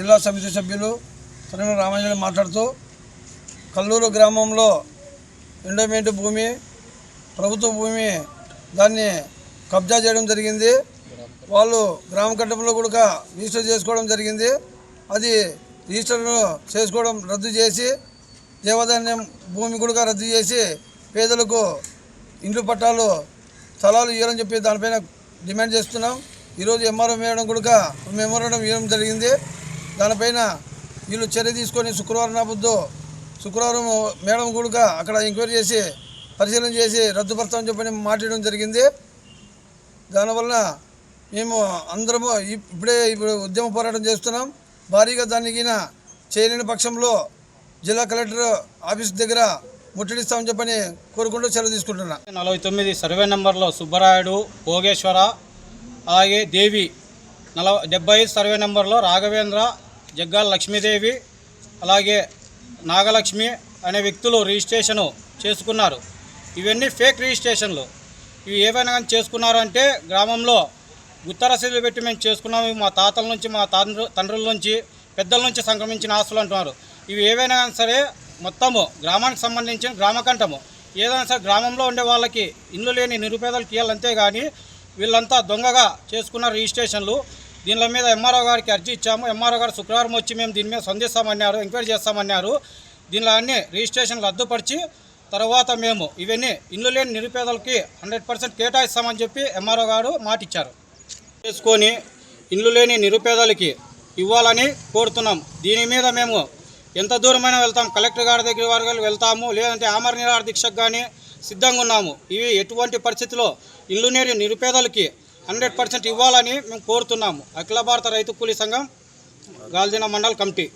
జిల్లా సమితి సభ్యులు తరిమ రామాంజలి మాట్లాడుతూ కల్లూరు గ్రామంలో ఎండోమెంట్ భూమి ప్రభుత్వ భూమి దాన్ని కబ్జా చేయడం జరిగింది. వాళ్ళు గ్రామ కట్టంలో కూడా రిజిస్టర్ చేసుకోవడం జరిగింది. అది రిజిస్టర్ చేసుకోవడం రద్దు చేసి దేవాదాన్యం భూమి కూడా రద్దు చేసి పేదలకు ఇండ్లు పట్టాలు స్థలాలు ఇవ్వాలని చెప్పి దానిపైన డిమాండ్ చేస్తున్నాం. ఈరోజు ఎంఆర్ఓ వేయడం కూడా మెమోరాండం ఇవ్వడం జరిగింది. దానిపైన వీళ్ళు చర్య తీసుకొని శుక్రవారం నాబుద్దు శుక్రవారం మేడం కూడా అక్కడ ఎంక్వైరీ చేసి పరిశీలన చేసి రద్దుపరచామని చెప్పని మాట్లాడడం జరిగింది. దానివలన మేము అందరము ఇప్పుడే ఇప్పుడు ఉద్యమ పోరాటం చేస్తున్నాం. భారీగా దానికి చేయలేని పక్షంలో జిల్లా కలెక్టర్ ఆఫీస్ దగ్గర ముట్టడిస్తామని చెప్పని కోరుకుంటూ సెలవు తీసుకుంటున్నా. నలభై తొమ్మిది సర్వే నెంబర్లో సుబ్బరాయుడు భోగేశ్వర అలాగే దేవి నలభై డెబ్బై ఐదు సర్వే నెంబర్లో రాఘవేంద్ర జగ్గాల లక్ష్మీదేవి అలాగే నాగలక్ష్మి అనే వ్యక్తులు రిజిస్ట్రేషను చేసుకున్నారు. ఇవన్నీ ఫేక్ రిజిస్ట్రేషన్లు. ఇవి ఏవైనా కానీ చేసుకున్నారంటే గ్రామంలో గుత్త రసీదులు పెట్టి మేము చేసుకున్నాము మా తాతల నుంచి మా తండ్రుల నుంచి పెద్దల నుంచి సంక్రమించిన ఆస్తులు అంటున్నారు. ఇవి ఏవైనా కానీ సరే మొత్తము గ్రామానికి సంబంధించిన గ్రామకంఠము ఏదైనా సరే గ్రామంలో ఉండే వాళ్ళకి ఇల్లు లేని నిరుపేదలకు ఇవ్వాలంతే కానీ వీళ్ళంతా దొంగగా చేసుకున్న రిజిస్ట్రేషన్లు. దీనిల మీద ఎంఆర్ఓ గారికి అర్జీ ఇచ్చాము. ఎంఆర్ఓ గారు శుక్రవారం వచ్చి మేము దీని మీద సంధిస్తామన్నారు ఎంక్వైరీ చేస్తామన్నారు. దీనిలో అన్ని రిజిస్ట్రేషన్లు రద్దుపరిచి తర్వాత మేము ఇవన్నీ ఇల్లు లేని నిరుపేదలకి హండ్రెడ్ పర్సెంట్ కేటాయిస్తామని చెప్పి ఎంఆర్ఓ గారు మాటిచ్చారు. చేసుకొని ఇల్లు లేని నిరుపేదలకి ఇవ్వాలని కోరుతున్నాం. దీని మీద మేము ఎంత దూరమైనా వెళ్తాం. కలెక్టర్ గారి దగ్గర వరకు వెళ్తాము. లేదంటే ఆమర నిరాహార దీక్షకు కానీ సిద్ధంగా ఉన్నాము. ఇవి ఎటువంటి పరిస్థితిలో ఇల్లు నేరి నిరుపేదలకి హండ్రెడ్ పర్సెంట్ ఇవ్వాలని మేము కోరుతున్నాము. అఖిల భారత రైతు కూలీ సంఘం గాల్దిన మండల్ కమిటీ.